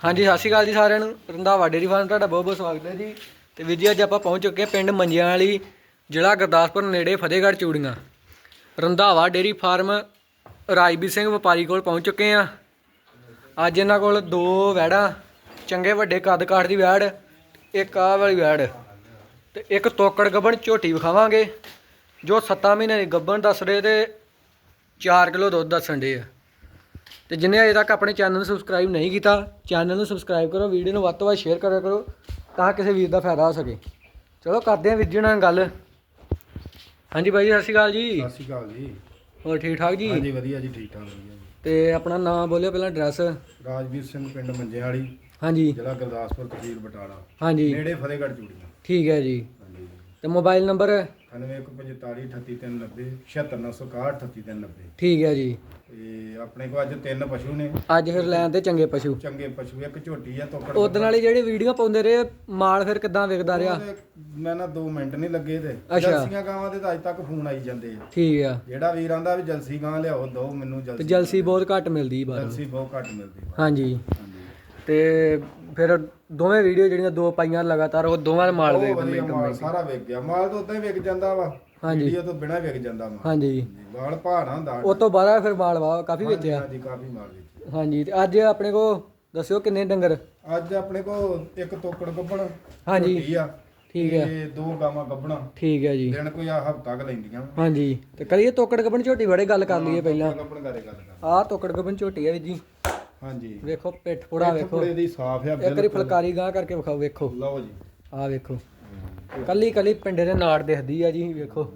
ਹਾਂਜੀ, ਸਤਿ ਸ਼੍ਰੀ ਅਕਾਲ ਜੀ ਸਾਰਿਆਂ ਨੂੰ। ਰੰਧਾਵਾ ਡੇਰੀ ਫਾਰਮ, ਤੁਹਾਡਾ ਬਹੁਤ ਬਹੁਤ ਸਵਾਗਤ ਹੈ ਜੀ। ਤੇ ਵੀਰ ਜੀ, ਅੱਜ ਆਪਾਂ ਪਹੁੰਚ ਚੁੱਕੇ ਹਾਂ ਪਿੰਡ ਮੰਜਿਆਂ ਵਾਲੀ ਜ਼ਿਲ੍ਹਾ ਗੁਰਦਾਸਪੁਰ ਨੇੜੇ ਫਤਿਹਗੜ੍ਹ ਚੂੜੀਆਂ। ਰੰਧਾਵਾ ਡੇਰੀ ਫਾਰਮ, ਰਾਜਵੀਰ ਸਿੰਘ ਵਪਾਰੀ ਕੋਲ ਪਹੁੰਚ ਚੁੱਕੇ ਹਾਂ। ਅੱਜ ਇਹਨਾਂ ਕੋਲ ਦੋ ਵੈੜਾਂ ਚੰਗੇ ਵੱਡੇ ਕੱਦ ਕਾਠ ਦੀ ਵੈੜ ਇੱਕ ਆਹ ਵਾਲੀ ਵੈੜ ਤੇ ਇੱਕ ਤੋਕੜ ਗੱਬਣ ਝੋਟੀ ਵਿਖਾਵਾਂਗੇ, ਜੋ 7 ਮਹੀਨੇ ਦੀ ਗੱਬਣ ਦੱਸ ਰਹੇ ਤੇ 4 ਕਿਲੋ ਦੁੱਧ ਦੱਸਣ ਦੇ ਆ। ਤੇ ਜਿਨੇ ਅਜੇ ਤੱਕ ਆਪਣੇ ਚੈਨਲ ਨੂੰ ਸਬਸਕ੍ਰਾਈਬ ਨਹੀਂ ਕੀਤਾ ਚੈਨਲ ਨੂੰ ਸਬਸਕ੍ਰਾਈਬ ਕਰੋ ਵੀਡੀਓ ਨੂੰ ਵੱਧ ਤੋਂ ਵੱਧ ਸ਼ੇਅਰ ਕਰਿਆ ਕਰੋ ਤਾਂ ਕਿਸੇ ਵੀਰ ਦਾ ਫਾਇਦਾ ਹੋ ਸਕੇ। ਚਲੋ ਕਰਦੇ ਹਾਂ ਵੀਰ ਜੀ ਨਾਲ ਗੱਲ। ਹਾਂਜੀ ਬਾਈ ਜੀ ਸਤਿ ਸ਼੍ਰੀ ਅਕਾਲ ਜੀ। ਸਤਿ ਸ਼੍ਰੀ ਅਕਾਲ ਜੀ। ਹੋਰ ਠੀਕ ਠਾਕ ਜੀ? ਹਾਂਜੀ ਵਧੀਆ ਜੀ ਠੀਕ ਠਾਕ ਵਧੀਆ ਜੀ। ਤੇ ਆਪਣਾ ਨਾਮ ਬੋਲਿਓ ਪਹਿਲਾਂ ਐਡਰੈਸ ਰਾਜਵੀਰ ਸਿੰਘ ਪਿੰਡ ਮੰਜੇ ਵਾਲੀ ਹਾਂਜੀ। ਜ਼ਿਲ੍ਹਾ ਗੁਰਦਾਸਪੁਰ ਤਹਿਸੀਲ ਬਟਾਲਾ। ਹਾਂਜੀ। ਨੇੜੇ ਫਤਿਹਗੜ੍ਹ ਚੂੜੀਆਂ। ਠੀਕ ਹੈ ਜੀ। ਹਾਂਜੀ। ਤੇ ਮੋਬਾਈਲ ਨੰਬਰ? 9145 38961 ਠੀਕ ਹੈ ਜੀ। ਤੇ ਆਪਣੇ ਕੋਲ ਅੱਜ ਤਿੰਨ ਪਸ਼ੂ ਨੇ। ਅੱਜ ਫਿਰ ਲੈਣ ਤੇ ਚੰਗੇ ਪਸ਼ੂ। ਚੰਗੇ ਪਸ਼ੂ ਇੱਕ ਝੋਟੀ ਆ ਤੋਕੜ ਉਦੋਂ ਵਾਲੀ ਜਿਹੜੀ ਵੀਡੀਓ ਪਾਉਂਦੇ ਰਹੇ ਮਾਲ ਫਿਰ ਕਿਦਾਂ ਵਿਕਦਾ ਰਿਹਾ? ਮੈਂ ਨਾ 2 ਮਿੰਟ ਨਹੀਂ ਲੱਗੇ ਤੇ। ਜਲਸੀਆਂ ਗਾਵਾਂ ਦੇ ਤਾਂ ਅੱਜ ਤੱਕ ਫੋਨ ਆਈ ਜਾਂਦੇ ਆ। ਠੀਕ ਆ। ਜਿਹੜਾ ਵੀਰ ਆਂਦਾ ਵੀ ਜਲਸੀ ਗਾਂ ਲਿਆਓ ਦੋ ਮੈਨੂੰ ਤੇ ਜਲਸੀ ਜਲਸੀ ਬਹੁਤ ਘੱਟ ਮਿਲਦੀ ਬਾਹਰੋਂ। ਜਲਸੀ ਬਹੁਤ ਘੱਟ ਮਿਲਦੀ ਹਾਂਜੀ। ਤੇ ਫਿਰ ਦੋਵੇਂ ਵੀਡੀਓ ਜਿਹੜੀਆਂ ਦੋ ਪਾਈਆਂ ਲਗਾਤਾਰ ਉਹ ਦੋਵਾਂ ਦੇ ਮਾਲ ਵੇਖ ਵਧੀਆ ਮਿੰਟ ਮਾਲ ਸਾਰਾ ਵਿਕ ਗਿਆ। ਮਾਲ ਤਾਂ ਉਦਾਂ ਹੀ ਵਿਕ ਜਾਂਦਾ ਵਾ। ਹਾਂਜੀ। ਵੀਡੀਓ ਤੋਂ ਬਿਨਾ ਵਿਕ ਜਾਂਦਾ ਮਾਲ। ਹਾਂਜੀ। ਮਾਲ ਭਾਣਾ ਹੁੰਦਾ। ਉਹ ਤੋਂ ਬਾਅਦ ਫਿਰ ਮਾਲ ਵਾ ਕਾਫੀ ਵੇਚਿਆ। ਹਾਂਜੀ ਕਾਫੀ ਮਾਲ ਵੇਚਿਆ। ਹਾਂਜੀ ਤੇ ਅੱਜ ਆਪਣੇ ਕੋ ਦੱਸਿਓ ਕਿੰਨੇ ਡੰਗਰ? ਅੱਜ ਆਪਣੇ ਕੋਲ ਇੱਕ ਤੋਕੜ ਗੱਬਣ ਹਾਂਜੀ। ਝੋਟੀ ਆ ਠੀਕ ਹੈ ਤੇ ਦੋ ਗਾਵਾਂ ਗੱਬਣਾ ਠੀਕ ਹੈ ਜੀ। ਦਿਨ ਕੋਈ ਆ ਹਫਤਾ ਕ ਲੈਂਦੀਆਂ ਹਾਂਜੀ। ਤੇ ਕਰੀਏ ਤੋਕੜ ਗੱਬਣ ਝੋਟੀ ਬੜੇ ਗੱਲ ਕਰ ਲਈਏ ਪਹਿਲਾਂ। ਗੱਬਣ ਕਰੇ ਗੱਲ ਕਰ ਆਹ ਤੋਕੜ ਗੱਬਣ ਝੋਟੀ ਆ ਵੀ ਜੀ। ਹਾਂਜੀ। ਵੇਖੋ ਪਿੱਠ ਪੂੜਾ ਵੇਖੋ। ਥੋੜੇ ਦੀ ਸਾਫ਼ ਆ ਇੱਕ ਵਾਰੀ ਫਲਕਾਰੀ ਗਾਂ ਕਰਕੇ ਵਿਖਾਓ ਵੇਖੋ। ਲਓ ਜੀ। ਆਹ ਵੇਖੋ। ਕੱਲੀ ਕੱਲੀ ਪਿੰਡੇ ਦੇ ਨਾੜ ਦਿਖਦੀ ਆ ਜੀ ਵੇਖੋ।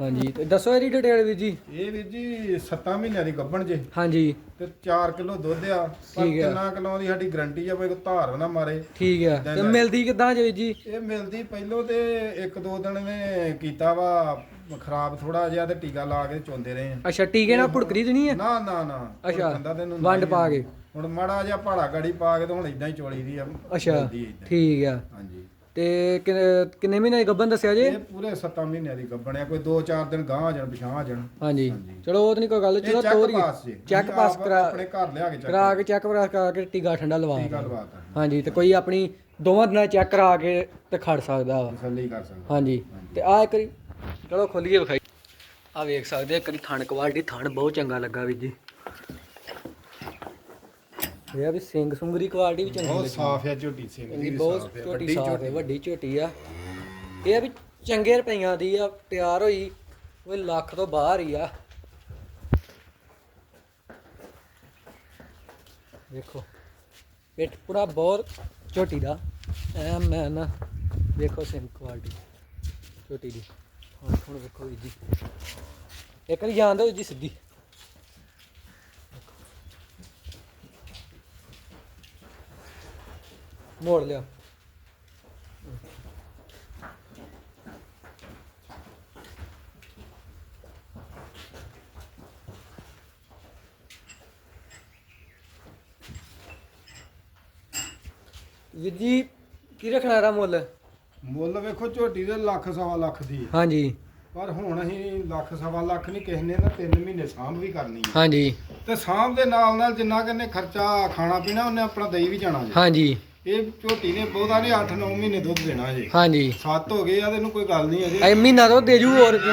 ਹਾਂਜੀ ਤੇ ਦੱਸੋ ਇਹਦੀ ਡਿਟੇਲ ਵੀ ਜੀ। ਇਹ ਵੀਰ ਜੀ 7 ਮਹੀਨਿਆਂ ਦੀ ਗੱਬਣ ਜੇ। ਹਾਂਜੀ। ਤੇ 4 ਕਿਲੋ ਦੁੱਧ ਆ ਪਰ ਠੀਕ ਆ। ਕਿਲੋ ਦੀ ਸਾਡੀ ਗਰੰਟੀ ਆ ਕੋਈ ਧਾਰ ਨਾ ਮਾਰੇ। ਠੀਕ ਆ। ਤੇ ਮਿਲਦੀ ਕਿੱਦਾਂ ਜੀ ਜੀ? ਇਹ ਮਿਲਦੀ ਪਹਿਲੋਂ ਤੇ ਇੱਕ ਦੋ ਦਿਨ ਨੇ ਕੀਤਾ ਵਾ ਖਰਾਬ ਥੋੜਾ ਜਿਹਾ ਤੇ ਟੀਕਾ ਲਾ ਕੇ ਚੋਂਦੇ ਰਹੇ ਆ ਅੱਛਾ ਟੀਕੇ ਨਾਲ ਭੁੜਕਦੀ ਤੇ ਨਹੀਂ ਹੈ? ਨਾ ਨਾ ਨਾ ਅੱਛਾ, ਖੰਦਾ ਤੈਨੂੰ ਵੰਡ ਪਾ ਕੇ। ਹੁਣ ਮਾੜਾ ਜਿਹਾ ਪਹਾੜਾ ਗਾੜੀ ਪਾ ਕੇ ਤੇ ਹੁਣ ਇਦਾਂ ਹੀ ਚੋਲੀ ਦੀ ਆ ਅੱਛਾ ਏਦਾਂ। ਠੀਕ ਆ। ਹਾਂਜੀ। ਤੇ ਕਿੰਨੇ- ਕਿੰਨੇ ਮਹੀਨੇ ਦੀ ਗੱਭਣ ਦੱਸਿਆ ਜੀ? ਇਹ ਪੂਰੇ 7 ਮਹੀਨਿਆਂ ਦੀ ਗੱਬਣਿਆ ਕੋਈ 2-4 ਦਿਨ ਗਾਂ ਆ ਜਾਣ ਪਿਛਾਂ ਆ ਜਾਣ। ਹਾਂਜੀ। ਹਾਂਜੀ। ਚਲੋ ਉਹ ਤਾਂ ਨਹੀਂ ਕੋਈ ਗੱਲ ਇਹ ਚਲੋ ਚੈੱਕ ਤੋਰੀ ਪਾਸ ਜੀ। ਚੈੱਕ ਪਾਸ ਕਰਾ ਆਪਣੇ ਘਰ ਲਿਆ ਕੇ ਚੈੱਕ ਕਰਾ ਕੇ ਚੈੱਕ ਪਾਸ ਕਰਾ ਕੇ ਟੀਕਾ ਠੰਡਾ ਲਵਾ ਟੀਕਾ ਹਾਂਜੀ ਤੇ ਕੋਈ ਆਪਣੀ ਦੋਵਾਂ ਦਿਨਾਂ ਚੈੱਕ ਕਰਾ ਕੇ ਤੇ ਖੜ ਸਕਦਾ ਵਾ। ਤਸੱਲੀ ਕਰ ਸਕਦਾ। ਹਾਂਜੀ। ਤੇ ਆ ਇੱਕ ਵਾਰੀ ਚਲੋ ਖੋਲੀਏ ਵਿਖਾਈ। ਆ ਵੇਖ ਸਕਦੇ ਆ ਕਰੀ ਥਣ ਕੁਆਲਿਟੀ ਥਣ ਬਹੁਤ ਚੰਗਾ ਲੱਗਾ ਵੀ ਜੀ। ਇਹ ਆ ਵੀ ਸਿੰਘ ਸੁੰਗਰੀ ਕੁਆਲਿਟੀ ਵੀ ਚੰਗੀ ਬਹੁਤ ਲੱਗੀ। ਸਾਫ਼ ਹੈ ਝੋਟੀ ਸਿੰਘ ਚੰਗੀ ਦੀ ਬਹੁਤ ਝੋਟੀ ਵੱਡੀ ਸਾਫ਼ ਹੈ ਵੱਡੀ ਝੋਟੀ ਆ। ਇਹ ਆ ਵੀ ਚੰਗੇ ਰੁਪਈਆਂ ਦੀ ਆ ਤਿਆਰ ਹੋਈ ਉਹ ਲੱਖ ਤੋਂ ਬਾਹਰ ਹੀ ਆ। ਦੇਖੋ ਪਿੱਠ ਪੂਰਾ ਬਹੁਤ ਝੋਟੀ ਦਾ। ਐ ਮੈਂ ਨਾ ਵੇਖੋ ਸਿੰਘ ਕੁਆਲਿਟੀ ਝੋਟੀ ਦੀ। ਹੁਣ ਵੇਖੋ ਵੀਰ ਜੀ। ਇੱਕ ਨਹੀਂ ਜਾਣ ਦਿਓ ਜੀ ਸਿੱਧੀ। ਮੋੜ ਲਿਆ। ਵੀਰ ਜੀ, ਕੀ ਰੱਖਣਾ ਇਹਦਾ ਮੁੱਲ? ਮੁੱਲ ਵੇਖੋ ਝੋਟੀ ਦੇ ਲੱਖ ਸਵਾ ਲੱਖ ਦੀ। ਹੈ। ਹਾਂਜੀ। ਪਰ ਹੁਣ ਅਸੀਂ ਲੱਖ ਸਵਾ ਲੱਖ ਨਹੀਂ ਕਿਸੇ ਨੇ ਨਾ 3 ਮਹੀਨੇ ਸਾਂਭ ਵੀ ਕਰਨੀ ਹੈ। ਹਾਂਜੀ। ਤੇ ਸਾਂਭ ਦੇ ਨਾਲ ਨਾਲ ਜਿੰਨਾ ਕਿਨੇ ਖਰਚਾ ਖਾਣਾ ਪੀਣਾ ਉਹਨੇ ਆਪਣਾ ਦਈ ਵੀ ਜਾਣਾ ਜੀ। ਹਾਂਜੀ। ਇਹ ਝੋਟੀ ਨੇ ਬਹੁਤਾ ਨਹੀਂ 8-9 ਮਹੀਨੇ ਦੁੱਧ ਦੇਣਾ ਜੀ। ਹਾਂਜੀ। ਸੱਤ ਹੋ ਗਏ ਆ ਤੇ ਇਹਨੂੰ ਕੋਈ ਗੱਲ ਨਹੀਂ ਅਜੇ। ਐ ਮਹੀਨਾ ਤੋਂ ਦੇ ਜੂ ਹੋਰ ਕੀ।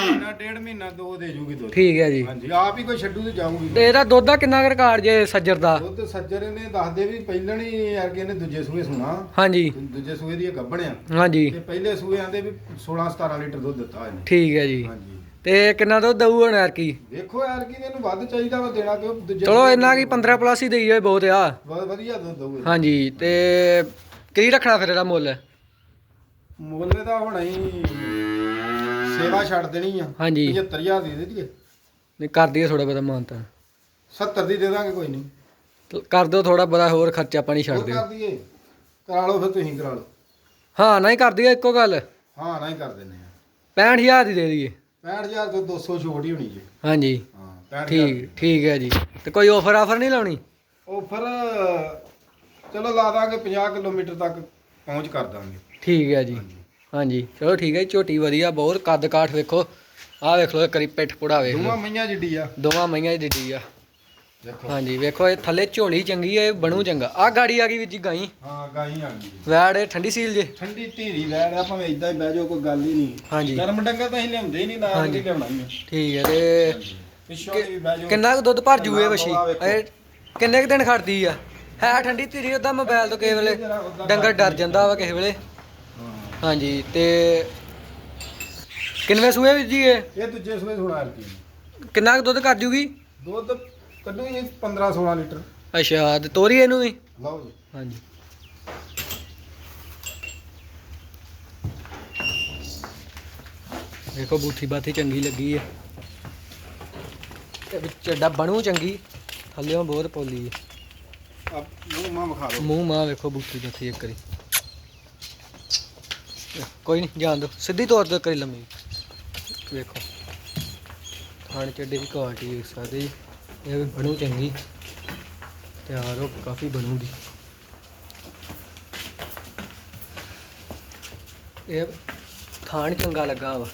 ਮਹੀਨਾ ਡੇਢ ਮਹੀਨਾ ਦੋ ਦੇ ਜੂਗੀ ਦੁੱਧ। ਠੀਕ ਹੈ ਜੀ। ਹਾਂਜੀ ਆਪ ਹੀ ਕੋਈ ਛੱਡੂ ਤੇ ਜਾਊਗੀ ਤੇ ਇਹਦਾ ਦੁੱਧ ਦਾ ਕਿੰਨਾ ਕੁ ਰਿਕਾਰਡ ਜੇ ਸੱਜਰ ਦਾ? ਦੁੱਧ ਸੱਜਰ ਨੇ ਦੱਸਦੇ ਵੀ ਪਹਿਲਣ ਹੀ ਅਰਗੇ ਨੇ ਦੂਜੇ ਸੂਏ ਸੁਣਾ। ਹਾਂਜੀ। ਦੂਜੇ ਸੂਏ ਦੀ ਇਹ ਗੱਭਣਿਆ ਹਾਂਜੀ। ਤੇ ਪਹਿਲੇ ਸੂਏ ਆਂਦੇ ਵੀ 16-17 ਲੀਟਰ ਦੁੱਧ ਦਿੱਤਾ ਇਹਨੇ। ਠੀਕ ਹੈ ਜੀ। ਹਾਂਜੀ। ਤੇ ਕਿੰਨਾ ਦੁੱਧ ਦਊ ਹੁਣ ਯਾਰ ਕੀ ਵੇਖੋ ਯਾਰ ਕਿ ਇਹਨੂੰ ਵੱਧ ਚਾਹੀਦਾ ਵਾ ਦੇਣਾ ਕਿਉਂ? ਦੂਜੇ ਚਲੋ ਇੰਨਾ ਕੀ 15 ਪਲੱਸ ਹੀ ਦੇਈ ਜਾਏ ਬਹੁਤ ਆ। ਬਹੁਤ ਵਧੀਆ ਦੁੱਧ ਦਊਗਾ ਹਾਂਜੀ ਤੇ ਕੀ ਰੱਖਣਾ ਫਿਰ ਇਹਦਾ ਮੁੱਲ? ਮੁੱਲ ਦਾ ਹੁਣ ਹੀ ਸੇਵਾ ਛੱਡ ਦੇਣੀ ਆ। ਹਾਂਜੀ। 75000 ਦੇ ਦੇ ਦੀਏ ਨਹੀਂ ਕਰ ਦਈਏ ਥੋੜਾ ਬਹੁਤਾ ਮਾਨਤਾ 70 ਦੀ ਦੇ ਦਾਂਗੇ ਕੋਈ ਨਹੀਂ। ਕਰ ਦਿਓ ਥੋੜਾ ਬਹੁਤਾ ਹੋਰ ਖਰਚਾ ਪਾਣੀ ਛੱਡ ਹੋਰ ਦਿਓ। ਕਰ ਦਈਏ। ਕਰਾ ਲਓ ਫਿਰ ਤੁਸੀਂ ਕਰਾ ਲਓ। ਹਾਂ ਨਹੀਂ ਕਰ ਦਈਏ ਇੱਕੋ ਗੱਲ। ਹਾਂ ਨਾ ਹੀ ਕਰ ਦਿੰਨੇ ਆ। 65000 ਦੀ ਦੇ ਦਈਏ। 65000 ਤੋਂ 200 ਛੋਟ ਹੀ ਹੋਣੀ ਜੀ। ਹਾਂਜੀ। ਹਾਂ 65000 ਠੀਕ ਠੀਕ ਹੈ ਜੀ। ਤੇ ਕੋਈ ਆਫਰ ਆਫਰ ਨਹੀਂ ਲਾਉਣੀ? ਆਫਰ ਚਲੋ ਲਾ ਦਾਂਗੇ 50 ਕਿਲੋਮੀਟਰ ਤੱਕ ਪਹੁੰਚ ਕਰ ਦਾਂਗੇ। ਠੀਕ ਹੈ ਜੀ। ਹਾਂਜੀ। ਚਲੋ ਠੀਕ ਹੈ ਜੀ, ਝੋਟੀ ਵਧੀਆ ਬਹੁਤ ਕੱਦ ਕਾਠ ਵੇਖੋ। ਆਹ ਵੇਖ ਲਓ ਕਰੀ ਪਿੱਠ ਪੁੜਾ ਵੇਖ ਦੋਵਾਂ ਲਓ। ਮਈਆਂ ਜਿੱਡੀ ਆ। ਦੋਵਾਂ ਮਈਆਂ ਦੀ ਡਿੱਡੀ ਆ। ਦੇਖੋ। ਹਾਂਜੀ ਵੇਖੋ ਇਹ ਥੱਲੇ ਝੋਲੀ ਚੰਗੀ ਹੈ ਇਹ ਬਣੂ ਚੰਗਾ। ਆ ਗਾੜੀ ਆ ਗਈ ਵੀਰ ਜੀ ਗਾਈ। ਹਾਂ ਗਾਈ ਆ ਗਈ। ਵੈੜ ਇਹ ਠੰਡੀ ਸੀਲ ਜੇ। ਠੰਡੀ ਧੀਰੀ ਵੈੜ ਆ ਭਾਵੇਂ ਇਦਾਂ ਹੀ ਬਹਿ ਜਾਓ ਕੋਈ ਗੱਲ ਹੀ ਨਹੀਂ। ਹਾਂਜੀ। ਗਰਮ ਡੰਗਰ ਤਾਂ ਅਸੀਂ ਲਿਆਉਂਦੇ ਹੀ ਨਹੀਂ ਨਾਲ ਹਾਂਜੀ। ਨਹੀਂ ਲਿਆਉਣਾ ਹੀ ਆ। ਠੀਕ ਹੈ ਤੇ ਪਿੱਛੋਂ ਦੀ ਵੀ ਬਹਿ ਜਾਓ। ਕਿੰਨਾ ਕੁ ਦੁੱਧ ਭਰ ਜੂ ਇਹ ਕਿੰਨਾ ਵਛੀ ਬੋਲਾ ਵੇਖੋ। ਇਹ ਕਿੰਨੇ ਕੁ ਦਿਨ ਖੜਦੀ ਆ? ਹੈ ਠੰਡੀ ਧੀਰੀ ਉਹਦਾ ਮੋਬਾਈਲ ਤੋਂ ਕਿਸੇ ਵੇਲੇ ਡੰਗਰ ਡਰ ਜਾਂਦਾ ਵਾ ਕਿਸੇ ਵੇਲੇ। ਹਾਂਜੀ ਤੇ ਕਿੰਨੇ ਸੂਏ ਵੀਰ ਜੀ ਇਹ? ਇਹ ਦੂਜੇ ਸੂਏ ਸੁਣਾ ਰੁਪਏ ਕਿੰਨਾ ਕੁ ਦੁੱਧ ਕਰ ਜੂਗੀ? ਦੁੱਧ ਕੱਢੂਗੀ 15 16 ਲੀਟਰ। ਅੱਛਾ ਤੇ ਤੋਰੀ ਇਹਨੂੰ ਵੀ? ਲਓ ਜੀ। ਹਾਂਜੀ। ਦੇਖੋ ਬੂਥੀ ਬਾਥੀ ਚੰਗੀ ਲੱਗੀ ਹੈ ਤੇ ਵਿੱਚ ਚੱਡਾ ਬਣੂ ਚੰਗੀ ਥੱਲੇੋਂ ਬਹੁਤ ਪੋਲੀ ਹੈ ਆ ਮੂੰਹ ਮਾਂ ਵਿਖਾ ਲਓ ਮੂੰਹ ਮਾਂ ਵੇਖੋ ਬੂਥੀ ਬਾਥੀ ਇੱਕ ਵਾਰੀ। ਕੋਈ ਨਹੀਂ, ਜਾਣ ਦਿਓ। ਸਿੱਧੀ ਤੌਰ ਤੇ ਕਰੀ ਲੰਮੀ। ਵੇਖੋ। ਥਾਣ ਚੱਡੇ ਦੀ ਕੁਆਲਿਟੀ ਵੇਖ ਸਕਦੇ ਜੀ। ਇਹ ਵੀ ਬਣੂ ਚੰਗੀ। ਤਿਆਰ ਹੋ ਕਾਫੀ ਬਣੂਗੀ। ਇਹ ਥਾਣ ਚੰਗਾ ਲੱਗਾ ਵਾ।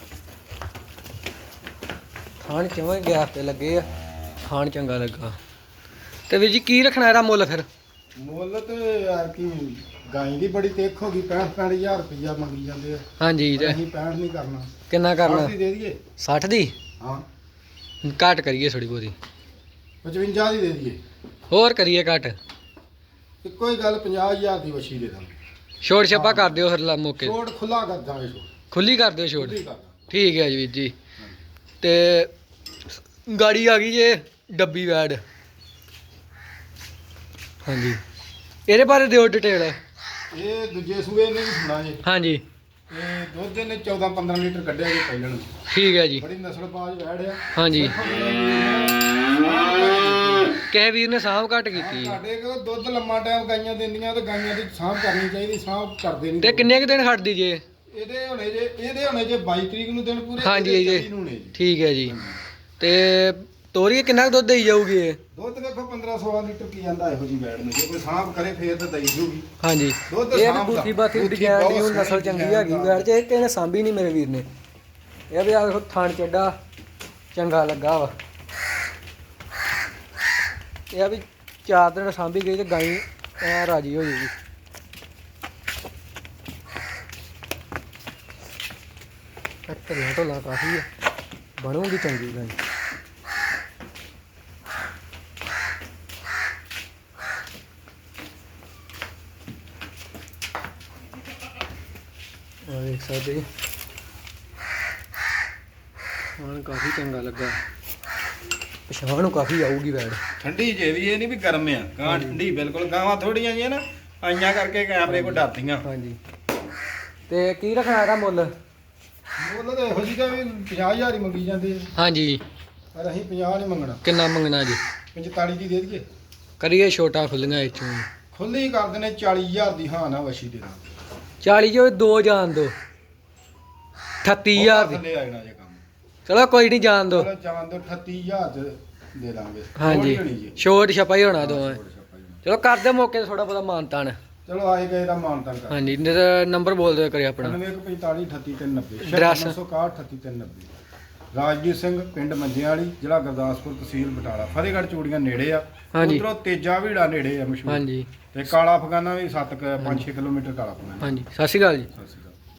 ਥਾਣ ਚਵੇਂ ਗਿਆ ਤੇ ਲੱਗੇ ਆ? ਥਾਣ ਚੰਗਾ ਲੱਗਾ। ਤੇ ਵੀਰ ਜੀ, ਕੀ ਰੱਖਣਾ ਇਹਦਾ ਮੁੱਲ ਫਿਰ? ਮੁੱਲ ਤੇ ਯਾਰ ਕੀ ਗਾਈ ਦੀ ਬੜੀ ਤੇਖ ਹੋ ਗਈ 65 ਹਜ਼ਾਰ ਰੁਪਇਆ ਮੰਗੀ ਜਾਂਦੇ ਆ। ਹਾਂਜੀ ਤੇ ਅਸੀਂ 65 ਨਹੀਂ ਕਰਨਾ। ਕਿੰਨਾ ਕਰਨਾ? ਦੀ ਦੇ ਦਈਏ? 60 ਦੀ? ਹਾਂ। ਘੱਟ ਕਰੀਏ ਥੋੜੀ ਬਹੁਤੀ। 55 ਦੀ ਦੇ ਦਈਏ। ਹੋਰ ਕਰੀਏ ਘੱਟ। ਇੱਕੋ ਹੀ ਗੱਲ 50000 ਦੀ ਵਛੀ ਦੇ ਦਾਂਗੇ। ਛੋੜ ਛੱਪਾ ਕਰ ਦਿਓ ਫਿਰ ਲਾ ਮੌਕੇ ਛੋੜ ਖੁੱਲਾ ਕਰ ਦਾਂਗੇ ਛੋੜ। ਖੁੱਲੀ ਕਰ ਦਿਓ ਛੋੜ। ਠੀਕ ਹੈ ਜੀ ਵੀਰ ਜੀ। ਤੇ ਗਾੜੀ ਆ ਗਈ ਜੇ ਡੱਬੀ ਵੈਡ ਹਾਂਜੀ। ਇਹਦੇ ਬਾਰੇ ਦਿਓ ਡਿਟੇਲ। ਇਹ ਦੂਜੇ ਸੂਏ ਨੇ ਵੀ ਸੁਣਾ ਜੇ। ਹਾਂਜੀ। ਇਹ ਦੁੱਧ ਨੇ 14 15 ਲੀਟਰ ਕੱਢਿਆ ਜੇ ਪਹਿਲਣ ਨੂੰ। ਠੀਕ ਹੈ ਜੀ। ਬੜੀ ਨਸਲਬਾਜ਼ ਵੈੜ ਆ। ਹਾਂਜੀ। ਕਿਸੇ ਵੀਰ ਨੇ ਸਾਂਭ ਘੱਟ ਕੀਤੀ। ਸਾਡੇ ਕੋਲ ਦੁੱਧ ਲੰਮਾ ਟਾਈਮ ਗਾਈਆਂ ਦਿੰਦੀਆਂ ਤੇ ਗਾਈਆਂ ਦੀ ਸਾਂਭ ਕਰਨੀ ਚਾਹੀਦੀ ਸਾਂਭ ਕਰਦੇ ਨਹੀਂ। ਤੇ ਕਿੰਨੇ ਕੁ ਦਿਨ ਖੜਦੀ ਜੇ? ਇਹਦੇ ਹੋਣੇ ਜੇ ਇਹਦੇ ਹੋਣੇ ਜੇ 22 ਤਰੀਕ ਨੂੰ ਦਿਨ ਪੂਰੇ ਹਾਂਜੀ, ਇਹਦੇ ਜੀ। 24 ਨੂੰ ਨੇ ਜੀ। ਠੀਕ ਹੈ ਜੀ। ਤੇ ਤੋਰੀਏ ਕਿੰਨਾ ਕੁ ਦੁੱਧ ਦੇਈ ਜਾਊਗੀ ਇਹ? ਦੁੱਧ ਵੇਖੋ 15 16 ਲੀਟਰ ਕੀ ਜਾਂਦਾ ਇਹੋ ਜੀ ਵੈੜ ਨੂੰ। ਜੇ ਕੋਈ ਸਾਂਭ ਕਰੇ ਫੇਰ ਤਾਂ ਦਈ ਜੂਗੀ ਹਾਂਜੀ। ਦੁੱਧ ਇਹ ਵੀ ਸਾਂਭ ਦਾ। ਬੂਥੀ ਬਾਥੀ ਬੂਥੀ ਦੀ ਬਹੁਤ ਨਸਲ ਚੰਗੀ design ਹੈਗੀ। ਵੈਰ ਚ ਇਹ ਸਾਂਭੀ ਨਹੀਂ ਮੇਰੇ ਵੀਰ ਨੇ। ਇਹ ਵੀ ਆ ਥਾਣ ਚੱਡਾ ਚੰਗਾ ਲੱਗਾ ਵਾ। ਇਹ ਆ ਵੀ ਚਾਰ ਦਿਨ ਸਾਂਭੀ ਗਈ ਤੇ ਗਾਈ ਐ ਰਾਜੀ ਹੋ ਜੂਗੀ। ਢੱਲਾ ਢੋਲਾ ਕਾਫੀ ਹੈ ਬਣੂਗੀ ਚੰਗੀ ਗਾਈ। ਆ ਦੇਖ ਸਕਦੇ ਹਾਂ ਕਾਫੀ ਚੰਗਾ ਲੱਗਾ। ਪਛਾਣ ਨੂੰ ਕਾਫੀ ਆਊਗੀ ਵੈੜ ਠੰਡੀ ਜੇ ਵੀ ਇਹ ਨਹੀਂ ਵੀ ਗਰਮ ਆ ਗਾਂ ਠੰਡੀ ਬਿਲਕੁਲ ਗਾਵਾਂ ਥੋੜੀਆਂ ਜੀਆਂ ਨਾ ਆਈਆਂ ਕਰਕੇ ਕੈਮਰੇ ਕੋ ਡਰਦੀਆਂ। ਹਾਂਜੀ। ਤੇ ਕੀ ਰੱਖਣਾ ਇਹਦਾ ਮੁੱਲ? ਮੁੱਲ ਤਾਂ ਇਹੋ ਜੀ ਦਾ ਵੀ 50000 ਹੀ ਮੰਗੀ ਜਾਂਦੇ ਆ। ਹਾਂਜੀ। ਪਰ ਅਸੀਂ 50 ਨਹੀਂ ਮੰਗਣਾ। ਕਿੰਨਾ ਮੰਗਣਾ ਜੀ? 45 ਦੀ ਦੇ ਦਈਏ। ਕਰੀਏ ਛੋਟਾ ਖੁੱਲੀਆਂ ਚੋਂ ਖੁੱਲੀ ਕਰ ਦਿੰਦੇ 40000 ਦੀ ਹਾਂ ਨਾ ਵਸ਼ੀ ਦੇ ਦਾਂਗੇ। 40 ਜੋ ਦੋ ਜਾਣ ਦੋ। 38000 ਦੀ। ਥੱਲੇ ਆ ਜਾਣਾ ਜੇ ਕੰਮ। ਚਲੋ ਕੋਈ ਨਹੀਂ ਜਾਣ ਦੋ। ਚਲੋ ਜਾਣ ਦੋ 38000 ਚ ਦੇ ਦਾਂਗੇ ਹਾਂਜੀ। ਛੋਟ ਛਪਾਈ ਹੋਣਾ ਦੋਵੇਂ। ਚਲੋ ਕਰਦੇ ਮੌਕੇ ਤੇ ਥੋੜਾ ਬਹੁਤਾ ਮਾਨਤਾਨ। ਚਲੋ ਆਏ ਗਏ ਦਾ ਮਾਨਤਾਨ ਕਰ। ਹਾਂਜੀ ਨੰਬਰ ਬੋਲ ਦਿਓ ਕਰੀ ਆਪਣਾ। 9145 3890 Address? 961 ਰਾਜਜੀਤ ਸਿੰਘ ਪਿੰਡ ਮੰਜਿਆਂ ਵਾਲੀ ਜ਼ਿਲ੍ਹਾ ਗੁਰਦਾਸਪੁਰ ਤਹਿਸੀਲ ਬਟਾਲਾ। ਫਤਿਹਗੜ੍ਹ ਚੂੜੀਆਂ ਨੇੜੇ ਆ। ਹਾਂਜੀ। ਉਧਰੋਂ ਤੇਜਾ ਵੀੜਾ ਨੇੜੇ ਆ ਮਸ਼ਹੂਰ। ਹਾਂਜੀ। ਤੇ ਕਾਲਾ ਅਫਗਾਨਾ ਵੀ 7 5-6 ਕਿਲੋਮੀਟਰ ਕਾਲਾ ਅਫਗਾਨਾ। ਹਾਂਜੀ। ਸਤਿ ਸ਼੍ਰੀ ਅਕਾਲ ਜੀ। ਸਤਿ ਸ਼੍ਰੀ ਅਕਾਲ।